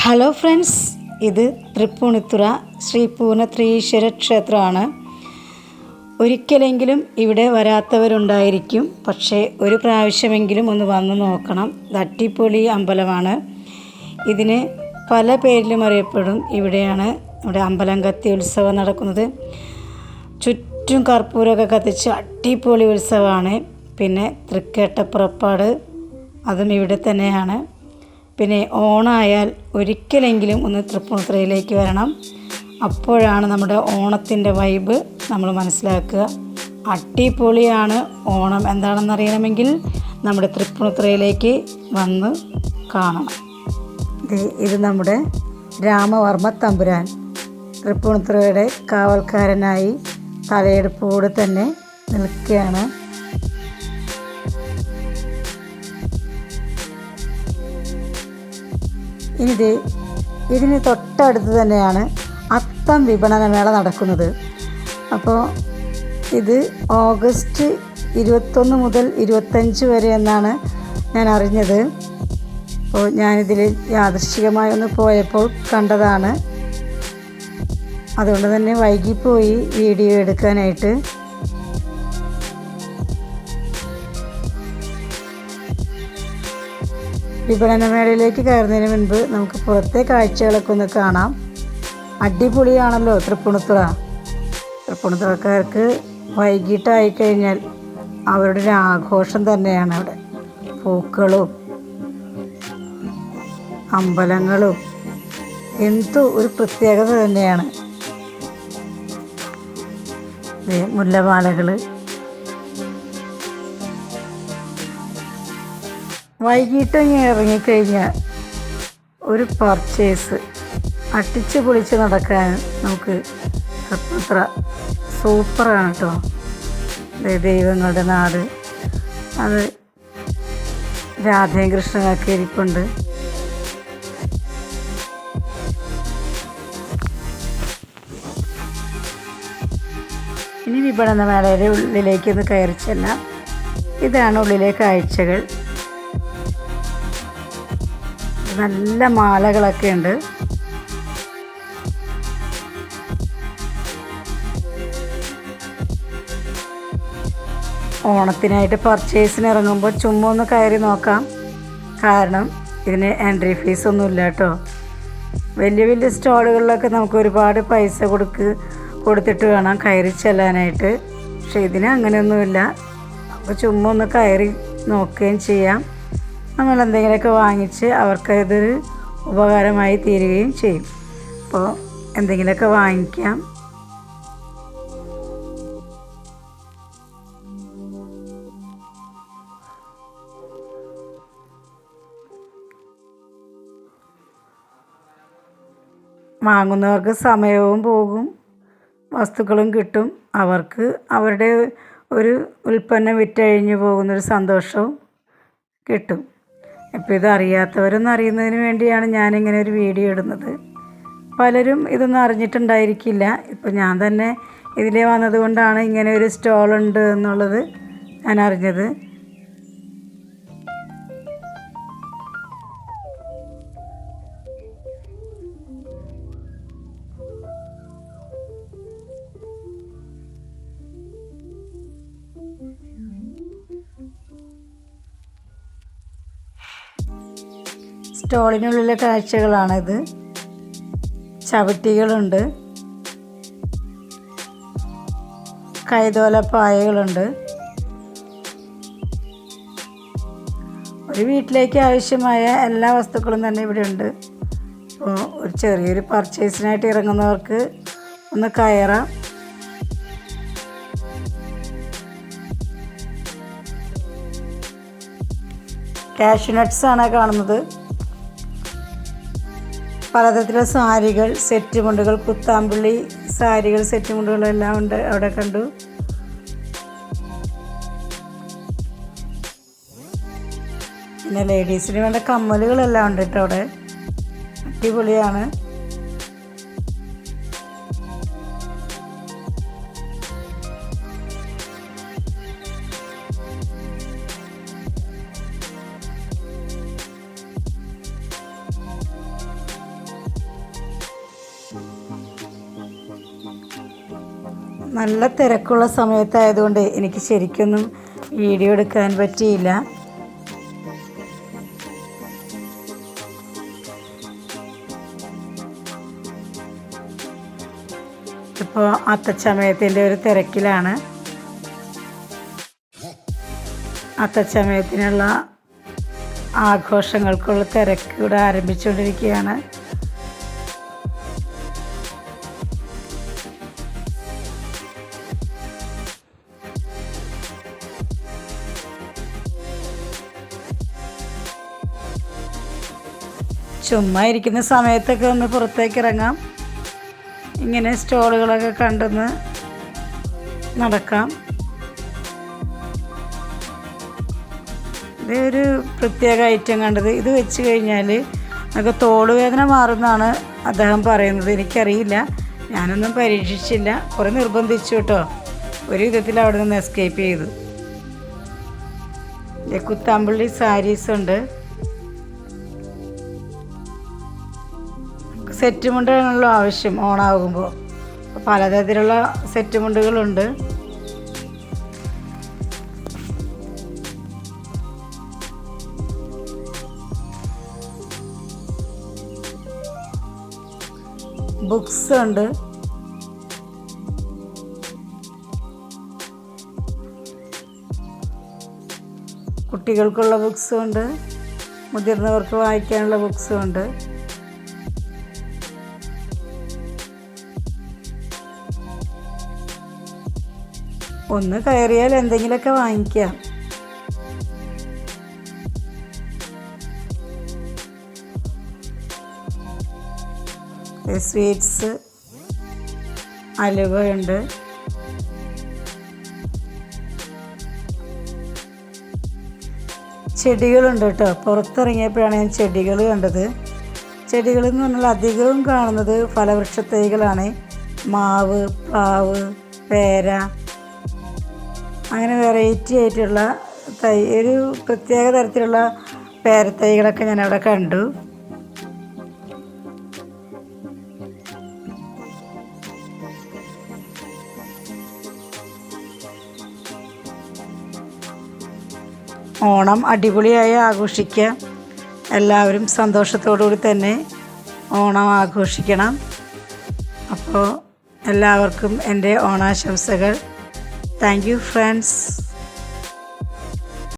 Hello friends ഇത് തൃപ്പൂണിത്തുറ ശ്രീ പൂർണത്രീശ്വര ക്ഷേത്രമാണ്. ഒരിക്കലെങ്കിലും ഇവിടെ വരാത്തവരുണ്ടായിരിക്കും. പക്ഷേ ഒരു പ്രാവശ്യമെങ്കിലും ഒന്ന് വന്ന് നോക്കണം. തട്ടിപ്പൊളി അമ്പലമാണ്. ഇതിന് പല പേരിലും അറിയപ്പെടും. ഇവിടെയാണ് നമ്മുടെ അമ്പലം കത്തി ഉത്സവം നടക്കുന്നത്. ചുറ്റും കർപ്പൂരമൊക്കെ കത്തിച്ച് അടിപൊളി ഉത്സവമാണ്. പിന്നെ തൃക്കേട്ടപ്പുറപ്പാട് അതും ഇവിടെ തന്നെയാണ്. പിന്നെ ഓണായാൽ ഒരിക്കലെങ്കിലും ഒന്ന് തൃപ്പൂണിത്തുറയിലേക്ക് വരണം. അപ്പോഴാണ് നമ്മുടെ ഓണത്തിന്റെ വൈബ് നമ്മൾ മനസ്സിലാക്കുക. അടിപൊളിയാണ് ഓണം എന്താണെന്ന് അറിയണമെങ്കിൽ നമ്മുടെ തൃപ്പൂണിത്തുറയിലേക്ക് വന്ന് കാണണം. ഇത് നമ്മുടെ രാമവർമ്മ തമ്പുരാൻ തൃപ്പൂണിത്തുറയുടെ കാവൽക്കാരനായി തലയെടുപ്പോടെ തന്നെ നിൽക്കുകയാണ്. ഇനിത് ഇതിന് തൊട്ടടുത്ത് തന്നെയാണ് അത്തം വിപണനമേള നടക്കുന്നത്. അപ്പോൾ ഇത് ഓഗസ്റ്റ് ഇരുപത്തൊന്ന് മുതൽ ഇരുപത്തഞ്ച് വരെ എന്നാണ് ഞാൻ അറിഞ്ഞത്. അപ്പോൾ ഞാനിതിൽ യാദൃശ്ചികമായി ഒന്ന് പോയപ്പോൾ കണ്ടതാണ്. അതുകൊണ്ട് തന്നെ വൈകിപ്പോയി വീഡിയോ എടുക്കാനായിട്ട്. വിപണനമേളയിലേക്ക് കയറുന്നതിന് മുൻപ് നമുക്ക് പുറത്തെ കാഴ്ചകളൊക്കെ ഒന്ന് കാണാം. അടിപൊളിയാണല്ലോ തൃപ്പൂണിത്തുറ. തൃപ്പൂണിത്തുറക്കാർക്ക് വൈകിട്ടായി കഴിഞ്ഞാൽ അവരുടെ ഒരു ആഘോഷം തന്നെയാണ് അവിടെ. പൂക്കളും അമ്പലങ്ങളും എന്തോ ഒരു പ്രത്യേകത തന്നെയാണ്. മുല്ലമാലകൾ വൈകിട്ട് ഇങ്ങനെ ഇറങ്ങിക്കഴിഞ്ഞാൽ ഒരു പർച്ചേസ് അട്ടിച്ച് പൊളിച്ച് നടക്കാൻ നമുക്ക് അത്ര സൂപ്പറാണ് കേട്ടോ ദൈവങ്ങളുടെ നാട്. അത് രാധയും കൃഷ്ണനൊക്കെ ഇരിപ്പുണ്ട് ഇനി വിപണന മേളയുടെ ഉള്ളിലേക്ക് ഒന്ന് കയറി ചെല്ലാം. ഇതാണ് ഉള്ളിലെ കാഴ്ചകൾ. നല്ല മാലകളൊക്കെ ഉണ്ട്. ഓണത്തിനായിട്ട് പർച്ചേസിന് ഇറങ്ങുമ്പോൾ ചുമ്മാ ഒന്ന് കയറി നോക്കാം. കാരണം ഇതിന് എൻട്രി ഫീസ് ഒന്നുമില്ല കേട്ടോ. വലിയ വലിയ സ്റ്റോളുകളിലൊക്കെ നമുക്ക് ഒരുപാട് പൈസ കൊടുക്ക് കൊടുത്തിട്ട് വേണം കയറി ചെല്ലാനായിട്ട്. പക്ഷേ ഇതിന് അങ്ങനെയൊന്നുമില്ല. അപ്പോൾ ചുമ്മാ ഒന്ന് കയറി നോക്കുകയും ചെയ്യാം. നമ്മൾ എന്തെങ്കിലുമൊക്കെ വാങ്ങിച്ച് അവർക്ക് ഇതൊരു ഉപകാരമായി തീരുകയും ചെയ്യും. അപ്പോൾ എന്തെങ്കിലുമൊക്കെ വാങ്ങിക്കാം. വാങ്ങുന്നവർക്ക് സമയവും പോകും. വസ്തുക്കളും കിട്ടും. അവർക്ക് അവരുടെ ഒരു ഉൽപ്പന്നം വിറ്റഴിഞ്ഞു പോകുന്നൊരു സന്തോഷവും കിട്ടും. ഇപ്പോൾ ഇത് അറിയാത്തവരൊന്നും അറിയുന്നതിന് വേണ്ടിയാണ് ഞാനിങ്ങനെ ഒരു വീഡിയോ ഇടുന്നത്. പലരും ഇതൊന്നും അറിഞ്ഞിട്ടുണ്ടായിരിക്കില്ല. ഇപ്പോൾ ഞാൻ തന്നെ ഇതിലേ വന്നതുകൊണ്ടാണ് ഇങ്ങനെ ഒരു സ്റ്റോളുണ്ട് എന്നുള്ളത് ഞാൻ അറിഞ്ഞത്. സ്റ്റോളിനുള്ളിലെ കാഴ്ചകളാണിത്. ചവിട്ടികളുണ്ട്. കൈതോലപ്പായകളുണ്ട്. ഒരു വീട്ടിലേക്ക് ആവശ്യമായ എല്ലാ വസ്തുക്കളും തന്നെ ഇവിടെ ഉണ്ട് അപ്പോൾ ഒരു ചെറിയൊരു പർച്ചേസിനായിട്ട് ഇറങ്ങുന്നവർക്ക് ഒന്ന് കയറാം. കാഷ്യൂ ആണ് കാണുന്നത്. പലതരത്തിലുള്ള സാരികൾ സെറ്റ് മുണ്ടുകൾ കുത്താമ്പുള്ളി സാരികൾ സെറ്റ് മുണ്ടുകളെല്ലാം ഉണ്ട് അവിടെ കണ്ടു. പിന്നെ ലേഡീസിന് വേണ്ട കമ്മലുകളെല്ലാം ഉണ്ട് കേട്ടോ അവിടെ. അടിപൊളിയാണ്. നല്ല തിരക്കുള്ള സമയത്തായതുകൊണ്ട് എനിക്ക് ശരിക്കൊന്നും വീഡിയോ എടുക്കാൻ പറ്റിയില്ല. ഇപ്പോൾ അത്തച്ചമയത്തിന്റെ ഒരു തിരക്കിലാണ്. അത്തച്ചമയത്തിനുള്ള ആഘോഷങ്ങൾക്കുള്ള തിരക്ക് ഇവിടെ ആരംഭിച്ചുകൊണ്ടിരിക്കുകയാണ്. ചുമ്മാ ഇരിക്കുന്ന സമയത്തൊക്കെ ഒന്ന് പുറത്തേക്ക് ഇറങ്ങാം ഇങ്ങനെ സ്റ്റോളുകളൊക്കെ കണ്ടെന്ന് നടക്കാം. ഇതൊരു പ്രത്യേക ഐറ്റം കണ്ടത്. ഇത് വെച്ച് കഴിഞ്ഞാൽ നമുക്ക് തോളുവേദന മാറുന്നതാണ് അദ്ദേഹം പറയുന്നത്. എനിക്കറിയില്ല. ഞാനൊന്നും പരീക്ഷിച്ചില്ല. കുറേ നിർബന്ധിച്ചു കേട്ടോ. ഒരു വിധത്തിൽ അവിടെ നിന്ന് എസ്കേപ്പ് ചെയ്തു. കുത്താമ്പള്ളി സാരീസ് ഉണ്ട്. സെറ്റ് മുണ്ടാണല്ലോ ആവശ്യം ഓണാകുമ്പോൾ. പലതരത്തിലുള്ള സെറ്റ് മുണ്ടുകളുണ്ട് ബുക്സ് ഉണ്ട്. കുട്ടികൾക്കുള്ള ബുക്സും ഉണ്ട് മുതിർന്നവർക്ക് വായിക്കാനുള്ള ബുക്സും ഉണ്ട് ഒന്ന് കയറിയാൽ എന്തെങ്കിലുമൊക്കെ വാങ്ങിക്കാം സ്വീറ്റ്സ് അലുവയുണ്ട് ചെടികളുണ്ട് കേട്ടോ. പുറത്തിറങ്ങിയപ്പോഴാണ് ഞാൻ ചെടികൾ കണ്ടത്. ചെടികൾ എന്ന് പറഞ്ഞാൽ അധികവും കാണുന്നത് ഫലവൃക്ഷ തൈകളാണ് മാവ് പ്ലാവ് പേര അങ്ങനെ വെറൈറ്റി ആയിട്ടുള്ള തൈ ഒരു പ്രത്യേക തരത്തിലുള്ള പേരത്തൈകളൊക്കെ ഞാൻ അവിടെ കണ്ടു. ഓണം അടിപൊളിയായി ആഘോഷിക്കുക എല്ലാവരും സന്തോഷത്തോടുകൂടി തന്നെ ഓണം ആഘോഷിക്കണം. അപ്പോൾ എല്ലാവർക്കും എന്റെ ഓണാശംസകൾ. Thank you friends